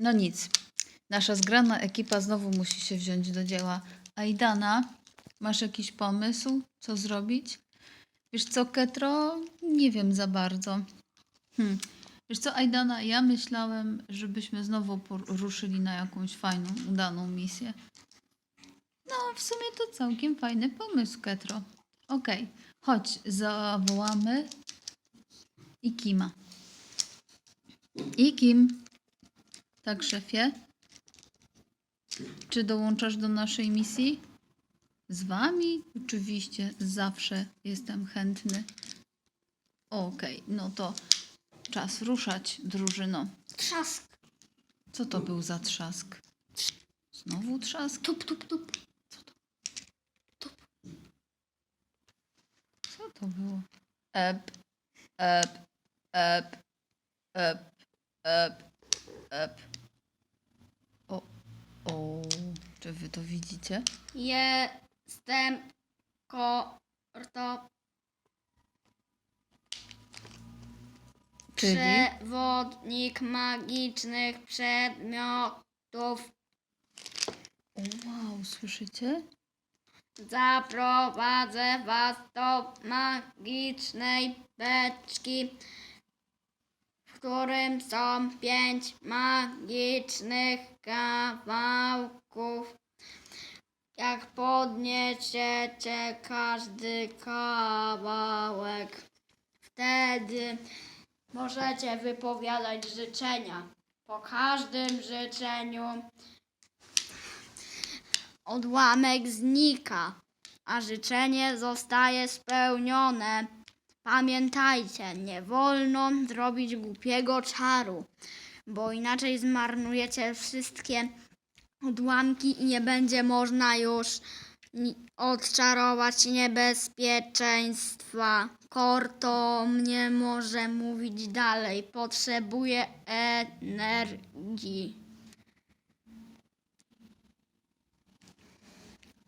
No nic. Nasza zgrana ekipa znowu musi się wziąć do dzieła. Aidana, masz jakiś pomysł, co zrobić? Wiesz co, Ketro? Nie wiem za bardzo. Hmm. Wiesz co, Aidana, ja myślałem, żebyśmy znowu poruszyli na jakąś fajną, udaną misję. No, w sumie to całkiem fajny pomysł, Ketro. Okej, chodź, zawołamy Ikima. Ikim. Tak, szefie? Czy dołączasz do naszej misji? Z wami? Oczywiście, zawsze jestem chętny. Okej, no to czas ruszać, drużyno. Trzask. Co to był za trzask? Znowu trzask? Tup, tup, tup. Co to było? Ep, ep, ep, ep, ep, ep. O, o, czy wy to widzicie? Jestem korto Czyli? przewodnik magicznych przedmiotów. O, wow, słyszycie? Zaprowadzę was do magicznej beczki, którym są pięć magicznych kawałków. Jak podniesiecie każdy kawałek, wtedy możecie wypowiadać życzenia. Po każdym życzeniu odłamek znika, a życzenie zostaje spełnione. Pamiętajcie, nie wolno zrobić głupiego czaru, bo inaczej zmarnujecie wszystkie odłamki i nie będzie można już odczarować niebezpieczeństwa. Korto nie może mówić dalej, potrzebuje energii.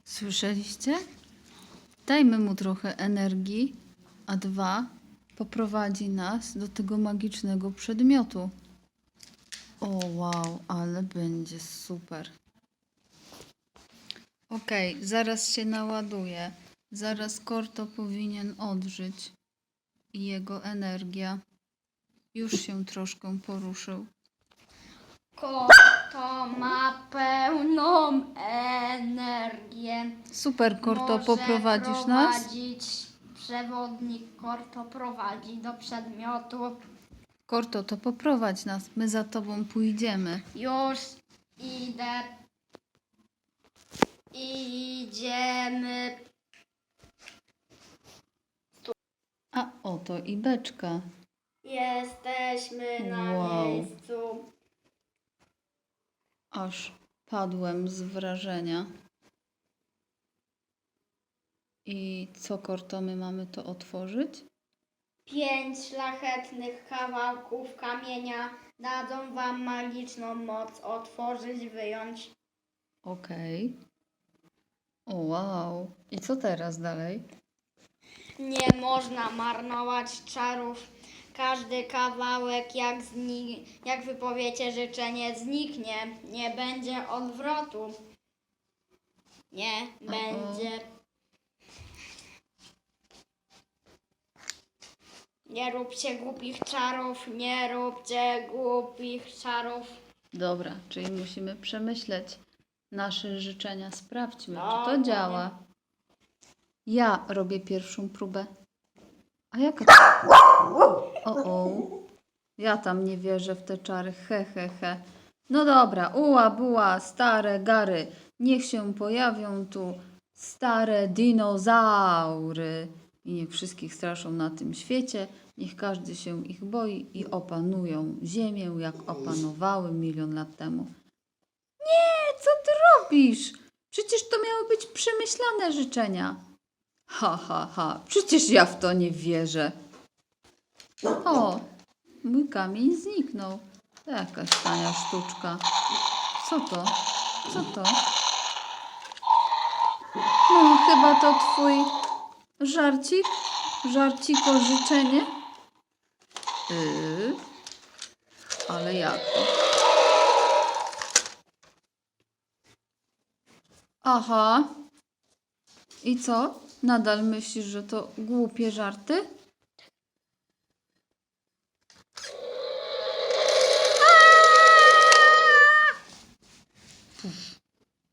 Słyszeliście? Dajmy mu trochę energii, a dwa poprowadzi nas do tego magicznego przedmiotu. O wow, ale będzie super. Okej, zaraz się naładuje. Zaraz Korto powinien odżyć. I jego energia już się troszkę poruszył. Korto ma pełną energię. Super, Korto, Może poprowadzisz nas? prowadzić. Przewodnik Korto prowadzi do przedmiotu. Korto, to poprowadź nas, my za tobą pójdziemy. Już idę. Idziemy. A oto i beczka. Jesteśmy na Wow. miejscu. Aż padłem z wrażenia. I co, Korto, my mamy to otworzyć? Pięć szlachetnych kawałków kamienia dadzą wam magiczną moc otworzyć, wyjąć. Okej. O, wow. I co teraz dalej? Nie można marnować czarów. Każdy kawałek, jak, zni- jak wypowiecie życzenie, zniknie. Nie będzie odwrotu. Nie będzie. Nie róbcie głupich czarów, nie róbcie głupich czarów. Dobra, czyli musimy przemyśleć nasze życzenia. Sprawdźmy, czy No, to no działa. Ja robię pierwszą próbę. A jaka to... O, o. Ja tam nie wierzę w te czary. He, he, he. No dobra, uła, buła, stare gary. Niech się pojawią tu stare dinozaury. I niech wszystkich straszą na tym świecie. Niech każdy się ich boi i opanują ziemię, jak opanowały milion lat temu. Nie, co ty robisz? Przecież to miały być przemyślane życzenia. Ha, ha, ha. Przecież ja w to nie wierzę. O, mój kamień zniknął. Jakaś tania sztuczka. Co to? Co to? No, chyba to twój Żarcik? Żarciko życzenie? Yy, ale jak to? Aha. I co? Nadal myślisz, że to głupie żarty?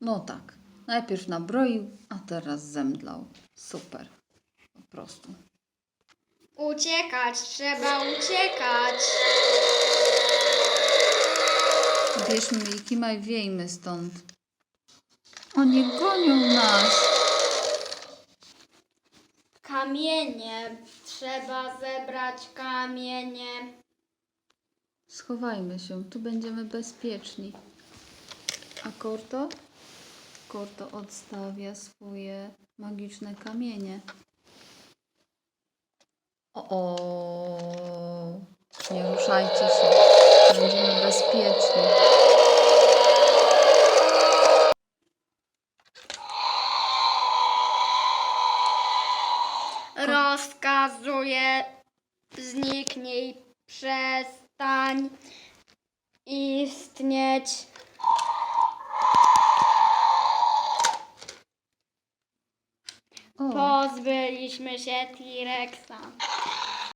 No tak. Najpierw nabroił, a teraz zemdlał. Super. Prostu. Uciekać, trzeba uciekać. Bierzmy Milkima i wiejmy stąd. Oni gonią nas. Kamienie, trzeba zebrać kamienie. Schowajmy się, tu będziemy bezpieczni. A Korto? Korto odstawia swoje magiczne kamienie. O, nie ruszajcie się, będziemy bezpieczni. Rozkazuję, zniknij, przestań istnieć. O, Pozbyliśmy się T-Rexa.